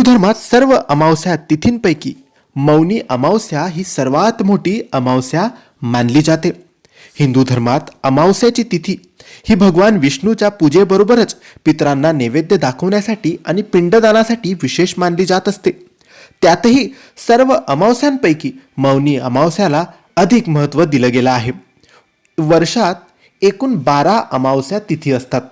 हिंदू धर्मात सर्व अमावस्या तिथींपैकी मौनी अमावस्या ही सर्वात मोठी अमावस्या मानली जाते. हिंदू धर्मात अमावस्याची तिथी ही भगवान विष्णूच्या पूजेबरोबरच पितरांना नैवेद्य दाखवण्यासाठी आणि पिंडदानासाठी विशेष मानली जात असते. त्यातही सर्व अमावस्यांपैकी मौनी अमावस्याला अधिक महत्त्व दिलं गेलं आहे. वर्षात एकूण बारा अमावस्या तिथी असतात.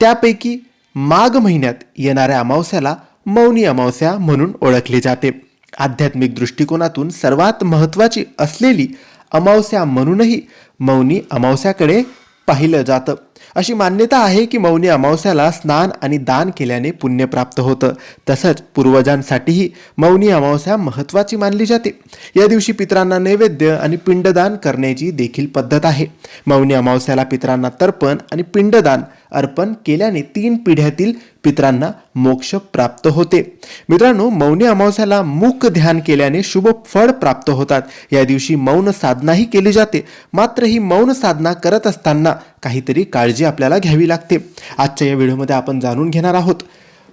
त्यापैकी माघ महिन्यात येणाऱ्या अमावस्याला मौनी अमावस्या म्हणून ओळखली जाते. आध्यात्मिक दृष्टिकोनातून सर्वात महत्त्वाची असलेली अमावस्या म्हणूनही मौनी अमावस्याकडे पाहिलं जातं. अशी मान्यता आहे की मौनी अमावस्याला स्नान आणि दान केल्याने पुण्य प्राप्त होतं. तसंच पूर्वजांसाठीही मौनी अमावस्या महत्त्वाची मानली जाते. या दिवशी पितरांना नैवेद्य आणि पिंडदान करण्याची देखील पद्धत आहे. मौनी अमावस्याला पितरांना तर्पण आणि पिंडदान अर्पण केल्याने तीन पिढ्यातील पितरांना मोक्ष प्राप्त होते. मित्रांनो मौनी अमावस्याला मुख ध्यान केल्याने शुभ फळ प्राप्त होतात. या दिवशी मौन साधनाही केली जाते. मात्र ही मौन साधना करत असताना काहीतरी काळजी आपल्याला घ्यावी लागते. आजच्या या व्हिडिओमध्ये आपण जाणून घेणार आहोत.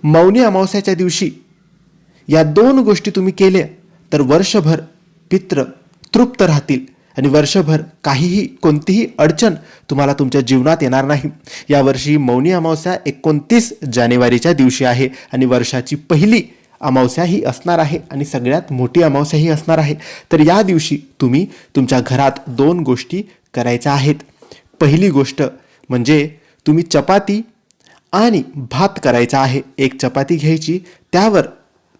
मौनी अमावस्याच्या दिवशी या दोन गोष्टी तुम्ही केल्या तर वर्षभर पित्र तृप्त राहतील. आणि वर्षभर काहीही कोणतीही अडचण तुम्हाला तुमच्या जीवनात येणार नाही. यावर्षी मौनी अमावस्या एकोणतीस जानेवारीच्या दिवशी आहे आणि वर्षाची पहिली अमावस्या ही असणार आहे आणि सगळ्यात मोठी अमावस्या ही असणार आहे. तर या दिवशी तुम्ही तुमच्या घरात दोन गोष्टी करायच्या आहेत. पहिली गोष्ट म्हणजे तुम्ही चपाती आणि भात करायचा आहे. एक चपाती घ्यायची त्यावर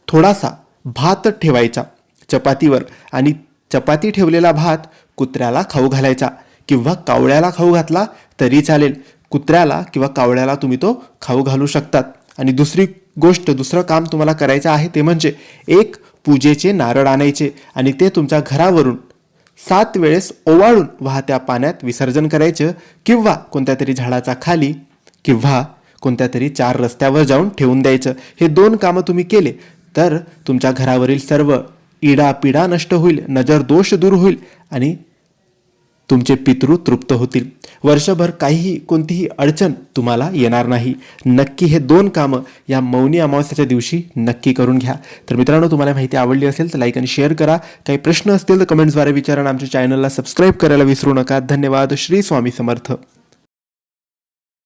थोडासा भात ठेवायचा चपातीवर आणि चपाती ठेवलेला भात कुत्र्याला खाऊ घालायचा किंवा कावळ्याला खाऊ घातला तरी चालेल. कुत्र्याला किंवा कावळ्याला तुम्ही तो खाऊ घालू शकतात. आणि दुसरी गोष्ट दुसरं काम तुम्हाला करायचं आहे ते म्हणजे एक पूजेचे नारळ आणायचे आणि ते तुमच्या घरावरून सात वेळेस ओवाळून वाहत्या पाण्यात विसर्जन करायचं किंवा कोणत्या तरी झाडाचा खाली किंवा कोणत्या तरी चार रस्त्यावर जाऊन ठेवून द्यायचं. हे दोन कामं तुम्ही केले तर तुमच्या घरावरील सर्व इडा पिडा नष्ट होईल नजर दोष दूर होईल आणि तुमचे पितृ तृप्त होतील. वर्षभर काहीही कोणतीही अडचण तुम्हाला येणार नाही. नक्की हे दोन कामं या मौनी अमावस्याच्या दिवशी नक्की करून घ्या. तर मित्रांनो तुम्हाला माहिती आवडली असेल तर लाईक आणि शेअर करा. काही प्रश्न असतील तर कमेंट्सद्वारे विचारा आमच्या चॅनलला सबस्क्राईब करायला विसरू नका. धन्यवाद. श्री स्वामी समर्थ.